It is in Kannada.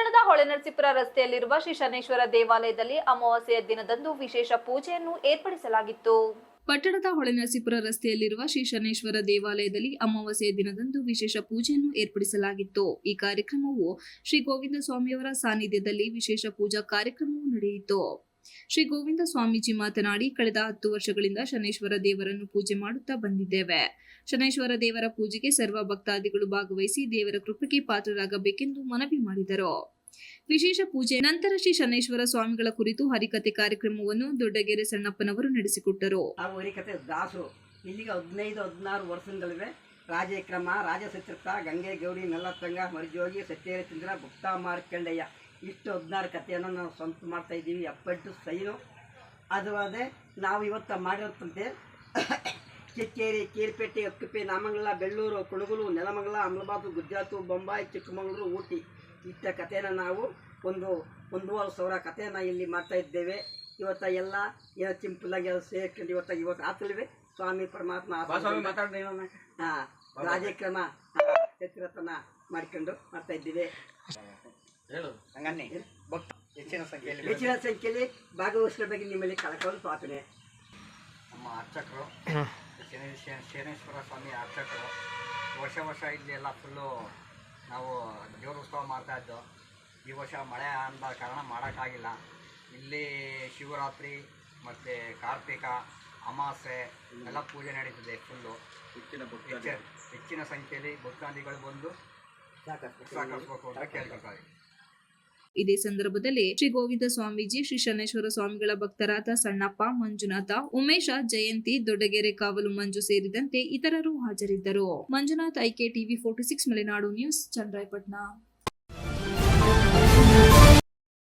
ಹೊಳೆನರಸೀಪುರ ರಸ್ತೆಯಲ್ಲಿರುವ ಶ್ರೀ ಶನೇಶ್ವರ ದೇವಾಲಯದಲ್ಲಿ ಅಮಾವಾಸ್ಯೆಯ ದಿನದಂದು ವಿಶೇಷ ಪೂಜೆಯನ್ನು ಏರ್ಪಡಿಸಲಾಗಿತ್ತು. ಪಟ್ಟಣದ ಹೊಳೆನರಸೀಪುರ ರಸ್ತೆಯಲ್ಲಿರುವ ಶ್ರೀ ಶನೇಶ್ವರ ದೇವಾಲಯದಲ್ಲಿ ಅಮಾವಾಸ್ಯೆಯ ದಿನದಂದು ವಿಶೇಷ ಪೂಜೆಯನ್ನು ಏರ್ಪಡಿಸಲಾಗಿತ್ತು. ಈ ಕಾರ್ಯಕ್ರಮವು ಶ್ರೀ ಗೋವಿಂದ ಸ್ವಾಮಿಯವರ ಸಾನ್ನಿಧ್ಯದಲ್ಲಿ ವಿಶೇಷ ಪೂಜಾ ಕಾರ್ಯಕ್ರಮವು ನಡೆಯಿತು. ಶ್ರೀ ಗೋವಿಂದ ಸ್ವಾಮೀಜಿ ಮಾತನಾಡಿ ಕಳೆದ ಹತ್ತು ವರ್ಷಗಳಿಂದ ಶನೇಶ್ವರ ದೇವರನ್ನು ಪೂಜೆ ಮಾಡುತ್ತಾ ಬಂದಿದ್ದೇವೆ. ಶನೇಶ್ವರ ದೇವರ ಪೂಜೆಗೆ ಸರ್ವ ಭಕ್ತಾದಿಗಳು ಭಾಗವಹಿಸಿ ದೇವರ ಕೃಪೆಗೆ ಪಾತ್ರರಾಗಬೇಕೆಂದು ಮನವಿ ಮಾಡಿದರು. ವಿಶೇಷ ಪೂಜೆ ನಂತರ ಶ್ರೀ ಶನೇಶ್ವರ ಸ್ವಾಮಿಗಳ ಕುರಿತು ಹರಿಕತೆ ಕಾರ್ಯಕ್ರಮವನ್ನು ದೊಡ್ಡಗೆರೆ ಸಣ್ಣಪ್ಪನವರು ನಡೆಸಿಕೊಟ್ಟರು. ನಾವು ಹರಿಕತೆ ದಾಸರು. ಇಲ್ಲಿಗೆ ಹದಿನೈದು, ಹದಿನಾರು ವರ್ಷಗಳಿವೆ. ರಾಜಕ್ರಮ, ರಾಜಸಚಿತ್ರ, ಗಂಗೆ, ಗೌರಿ ನಲ್ಲತ್ತಂಗ ಮರಿಜೋಗಿ ಸತ್ಯರಚಂದ್ರ ಭಕ್ತ ಮಾರ್ಕಂಡಯ್ಯ. ಇಷ್ಟು ಹದಿನಾರು ಕಥೆಯನ್ನು ನಾವು ಸ್ವಂತ ಮಾಡ್ತಾ ಇದ್ದೀವಿ ಎಪ್ಪಟ್ಟು ಸೈನು. ಅದು ಅದೇ ನಾವು ಇವತ್ತು ಮಾಡಿರುತ್ತಂತೆ ಕಿಕ್ಕೇರಿ ಕೀರ್ಪೇಟೆ ಅಕ್ಕಪೆ ನಾಮಂಗಲ ಬೆಳ್ಳೂರು ಕುಣಗುಲು ನೆಲಮಂಗಲ ಅಮಲಬಾದು ಗುಜರಾತು ಬೊಂಬಾಯಿ ಚಿಕ್ಕಮಗಳೂರು ಊಟಿ. ಇಷ್ಟ ಕಥೆನ ನಾವು ಒಂದು ಒಂದೂವರೆ ಸಾವಿರ ಕಥೆನ ಇಲ್ಲಿ ಮಾಡ್ತಾ ಇದ್ದೇವೆ. ಇವತ್ತ ಎಲ್ಲ ಏನೋ ಸಿಂಪಲ್ ಎಲ್ಲ ಸೇರ್ಕೊಂಡು ಇವತ್ತ ಇವತ್ತು ಆತಲಿವೆ ಸ್ವಾಮಿ ಪರಮಾತ್ಮ ಹಾಂ ರಾಜಕ್ರಮ ಚತುರತನ ಮಾಡ್ಕೊಂಡು ಮಾಡ್ತಾ ಇದ್ದೀವಿ. ಹಂಗನ್ನಿ. ಭಕ್ತ ಹೆಚ್ಚಿನ ಸಂಖ್ಯೆಯಲ್ಲಿ ಹೆಚ್ಚಿನ ಸಂಖ್ಯೆಯಲ್ಲಿ ಭಾಗವಹಿಸಬೇಕು ನಿಮ್ಮಲ್ಲಿ ಕಳ್ಕೊಂಡು ಪ್ರಾರ್ಥನೆ. ನಮ್ಮ ಅರ್ಚಕರು ಶನಿ- ಶನಿ- ಶನೇಶ್ವರ ಸ್ವಾಮಿ ಅರ್ಚಕರು ವರ್ಷ ವರ್ಷ ಇಲ್ಲಿ ಎಲ್ಲ ಫುಲ್ಲು ನಾವು ದೇವ್ರ ಉತ್ಸವ ಮಾಡ್ತಾ ಇದ್ದು. ಈ ವರ್ಷ ಮಳೆ ಅಂದ ಕಾರಣ ಮಾಡೋಕ್ಕಾಗಿಲ್ಲ. ಇಲ್ಲಿ ಶಿವರಾತ್ರಿ ಮತ್ತು ಕಾರ್ತಿಕ ಅಮಾಸೆ ಎಲ್ಲ ಪೂಜೆ ನಡೀತಿದೆ ಫುಲ್ಲು ಹೆಚ್ಚಿನ ಹೆಚ್ಚಿನ ಸಂಖ್ಯೆಯಲ್ಲಿ ಭಕ್ತಾದಿಗಳು ಬಂದು ಸಾಕಷ್ಟು ಸಾಕಷ್ಟು ಅಂತ ಕೇಳ್ಕೊಳ್ತಾರೆ. ಇದೇ ಸಂದರ್ಭದಲ್ಲಿ ಶ್ರೀ ಗೋವಿಂದ ಸ್ವಾಮೀಜಿ, ಶ್ರೀ ಶನೇಶ್ವರ ಸ್ವಾಮಿಗಳ ಭಕ್ತರಾದ ಸಣ್ಣಪ್ಪ, ಮಂಜುನಾಥ, ಉಮೇಶ, ಜಯಂತಿ, ದೊಡ್ಡಗೆರೆ ಕಾವಲು ಮಂಜು ಸೇರಿದಂತೆ ಇತರರು ಹಾಜರಿದ್ದರು. Manjunath I K TV forty six, Malenadu news Chandrayapatna